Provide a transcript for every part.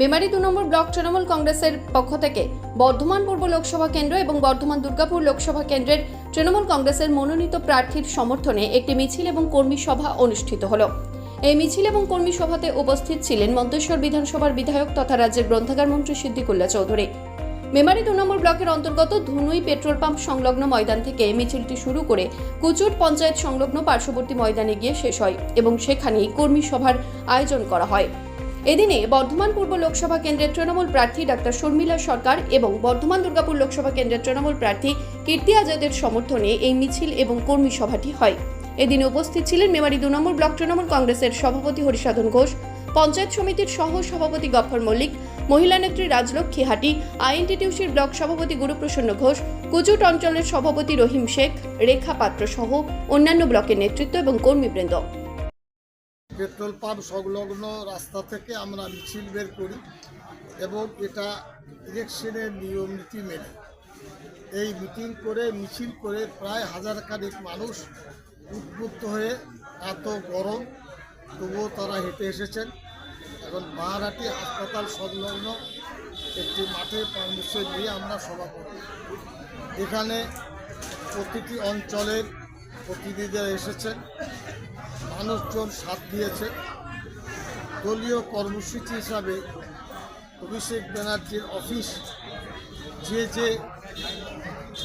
মেমারি দু নম্বর ব্লক তৃণমূল কংগ্রেসের পক্ষ থেকে বর্ধমান পূর্ব লোকসভা কেন্দ্র এবং বর্ধমান দুর্গাপুর লোকসভা কেন্দ্রের তৃণমূল কংগ্রেসের মনোনীত প্রার্থীর সমর্থনে একটি মিছিল এবং কর্মী সভা অনুষ্ঠিত হলো। এই মিছিল এবং কর্মী সভাতে উপস্থিত ছিলেন মন্তেশ্বর বিধানসভার বিধায়ক তথা রাজ্যের গ্রন্থাগার মন্ত্রী সিদ্দিকুল্লাহ চৌধুরী। মেমারি দু নম্বর ব্লকের অন্তর্গত ধুনুই পেট্রোল পাম্প সংলগ্ন ময়দান থেকে মিছিলটি শুরু করে কুচুট পঞ্চায়েত সংলগ্ন পার্শ্ববর্তী ময়দানে গিয়ে শেষ হয় এবং সেখানেই কর্মী সভার আয়োজন করা হয়। এদিনে বর্ধমান পূর্ব লোকসভা কেন্দ্রের তৃণমূল প্রার্থী ডাক্তার শর্মিলা সরকার এবং বর্ধমান দুর্গাপুর লোকসভা কেন্দ্রের তৃণমূল প্রার্থী কীর্তি আজাদের সমর্থনে এই মিছিল এবং কর্মী সভাটি হয়। এদিনে উপস্থিত ছিলেন মেমারি দু নম্বর ব্লক তৃণমূল কংগ্রেসের সভাপতি হরিসাধন ঘোষ, পঞ্চায়েত সমিতির সহ সভাপতি গফর মল্লিক, মহিলা নেত্রী রাজলক্ষ্মী হাটি, আইএনটিটিউসির ব্লক সভাপতি গুরুপ্রসন্ন ঘোষ কুচুট অঞ্চলের সভাপতি রহিম শেখ, রেখা পাত্র সহ অন্যান্য ব্লকের নেতৃত্ব এবং কর্মীবৃন্দ। পেট্রোল পাম্প সংলগ্ন রাস্তা থেকে আমরা মিছিল বের করি এবং এটা ইলেকশনের নিয়ম নীতি মেনে। এই মিটিং করে, মিছিল করে প্রায় হাজার খানিক মানুষ উদ্বুদ্ধ হয়ে এত গরম, তবুও তারা হেঁটে এসেছেন। এখন বাহারাটি হাসপাতাল সংলগ্ন একটি মাঠে পারমিশন নিয়ে আমরা সভা করি এখানে প্রতিটি অঞ্চলের প্রতিনিধিরা এসেছেন। মানুষজন সাথ দিয়েছে। দলীয় কর্মসূচি হিসাবে অভিষেক ব্যানার্জির অফিস যে যে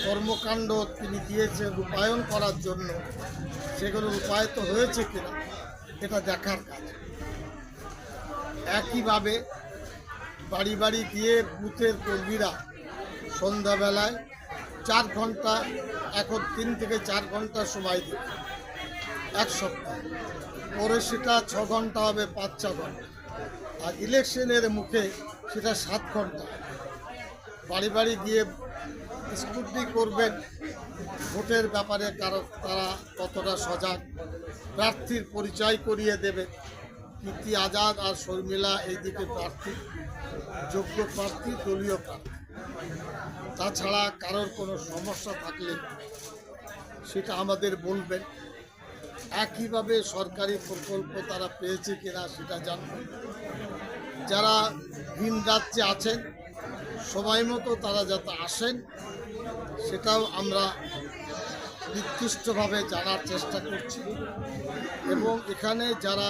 কর্মকাণ্ড তিনি দিয়েছেন রূপায়ণ করার জন্য, সেগুলো রূপায়িত হয়েছে কিনা, এটা দেখার কাজ। একইভাবে বাড়ি বাড়ি গিয়ে বুথের কর্মীরা সন্ধ্যাবেলায় চার ঘণ্টা, এখন তিন থেকে চার ঘণ্টা সময় দেবে এক সপ্তাহ। পরে সেটা ছ ঘণ্টা হবে, পাঁচ ছ ঘণ্টা। আর ইলেকশনের মুখে সেটা সাত ঘণ্টা। বাড়ি বাড়ি গিয়ে স্কুটনি করবেন, ভোটের ব্যাপারে কারও, তারা কতটা সজাগ। প্রার্থীর পরিচয় করিয়ে দেবে। কীর্তি আজাদ আর শর্মিলা এইদিকে প্রার্থী, যোগ্য প্রার্থী, দলীয় প্রার্থী। তাছাড়া কারোর কোনো সমস্যা থাকলে সেটা আমাদের বলবেন। একইভাবে সরকারি প্রকল্প তারা পেয়েছে কিনা সেটা জানবেন যারা ভিন রাজ্যে আছেন, সময় মতো তারা যাতে আসেন, সেটাও আমরা নির্দিষ্টভাবে জানার চেষ্টা করছি। এবং এখানে যারা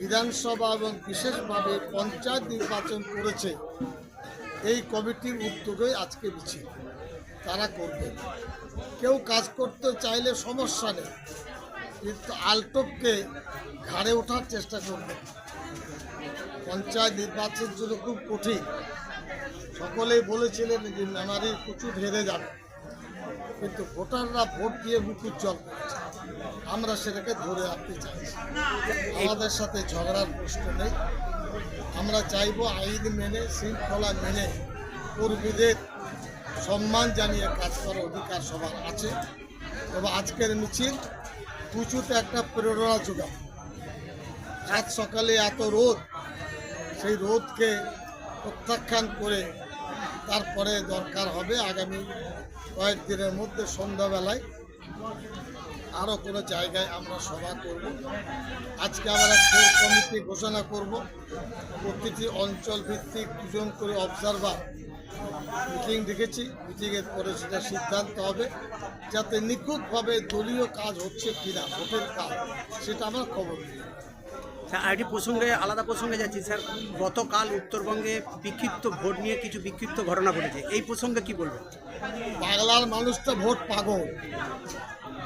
বিধানসভা এবং বিশেষভাবে পঞ্চায়েত নির্বাচন করেছে, এই কমিটির উদ্যোগে আজকে মিছিল। তারা করবে কেউ কাজ করতে চাইলে সমস্যা নেই। কিন্তু আলটপকে ঘাড়ে ওঠার চেষ্টা করবে। পঞ্চায়েত নির্বাচন জন্য খুব কঠিন। সকলেই বলেছিলেন যে মেমারি প্রচুর হেরে যাবে। কিন্তু ভোটাররা ভোট দিয়ে মুখ উজ্জ্বল করেছে আমরা সেটাকে ধরে রাখতে চাইছি। আমাদের সাথে ঝগড়ার প্রশ্ন নেই। আমরা চাইব আইন মেনে, শৃঙ্খলা মেনে কর্মীদের সম্মান জানিয়ে কাজ করার অধিকার সবার আছে। তবে আজকের মিছিল পুচুতে একটা প্রেরণা যোগায়। আজ সকালে এত রোদ, সেই রোদকে প্রত্যাখ্যান করে তারপরে দরকার হবে আগামী কয়েকদিনের মধ্যে সন্ধ্যাবেলায় আরও কোনো জায়গায় আমরা সভা করব। আজকে আমরা কোর কমিটি ঘোষণা করব। প্রতিটি অঞ্চল ভিত্তিক দুজন করে অবজারভার মিটিং ডেকেছি মিটিংয়ের পরে সেটা সিদ্ধান্ত হবে যাতে নিখুঁতভাবে দলীয় কাজ হচ্ছে কিনা ভোটের কাজ সেটা আমরা খবর দিই। স্যার আরেকটি প্রসঙ্গে আলাদা প্রসঙ্গে যাচ্ছি। স্যার গতকাল উত্তরবঙ্গে বিক্ষিপ্ত ভোট নিয়ে কিছু বিক্ষিপ্ত ঘটনা ঘটেছে। এই প্রসঙ্গে কি বলবেন? বাংলার মানুষটা ভোট পাগল।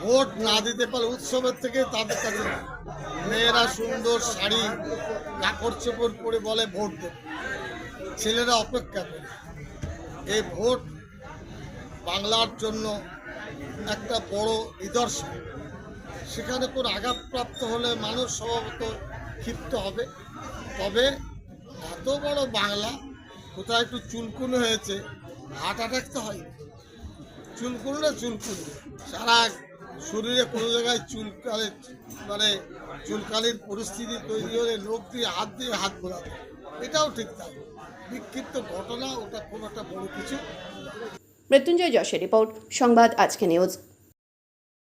ভোট না দিতে পারে উৎসবের থেকে তাদের কাছে মেয়েরা সুন্দর শাড়ি, কাপড় চোপড় পরে বলে ভোট দেবে। ছেলেরা অপেক্ষা করে। এই ভোট বাংলার জন্য একটা বড় নিদর্শন। সেখানে কোনো আঘাতপ্রাপ্ত হলে মানুষ স্বভাবত ক্ষিপ্ত হবে। তবে এত বড় বাংলা, কোথায় একটু চুলকুনি হয়েছে হার্ট অ্যাটাক তো হয় চুলকুনি না চুলকুনি? সারা শরীরে কোনো জায়গায় চুলকালে মানে চুলকালির পরিস্থিতি তৈরি হলে লোক দিয়ে হাত দিয়ে হাত ঘোরাবে এটাও ঠিক থাকবে বিক্ষিপ্ত ঘটনা, ওটা খুব একটা বড় কিছু মৃত্যুঞ্জয় যশের রিপোর্ট, সংবাদ আজকে নিউজ।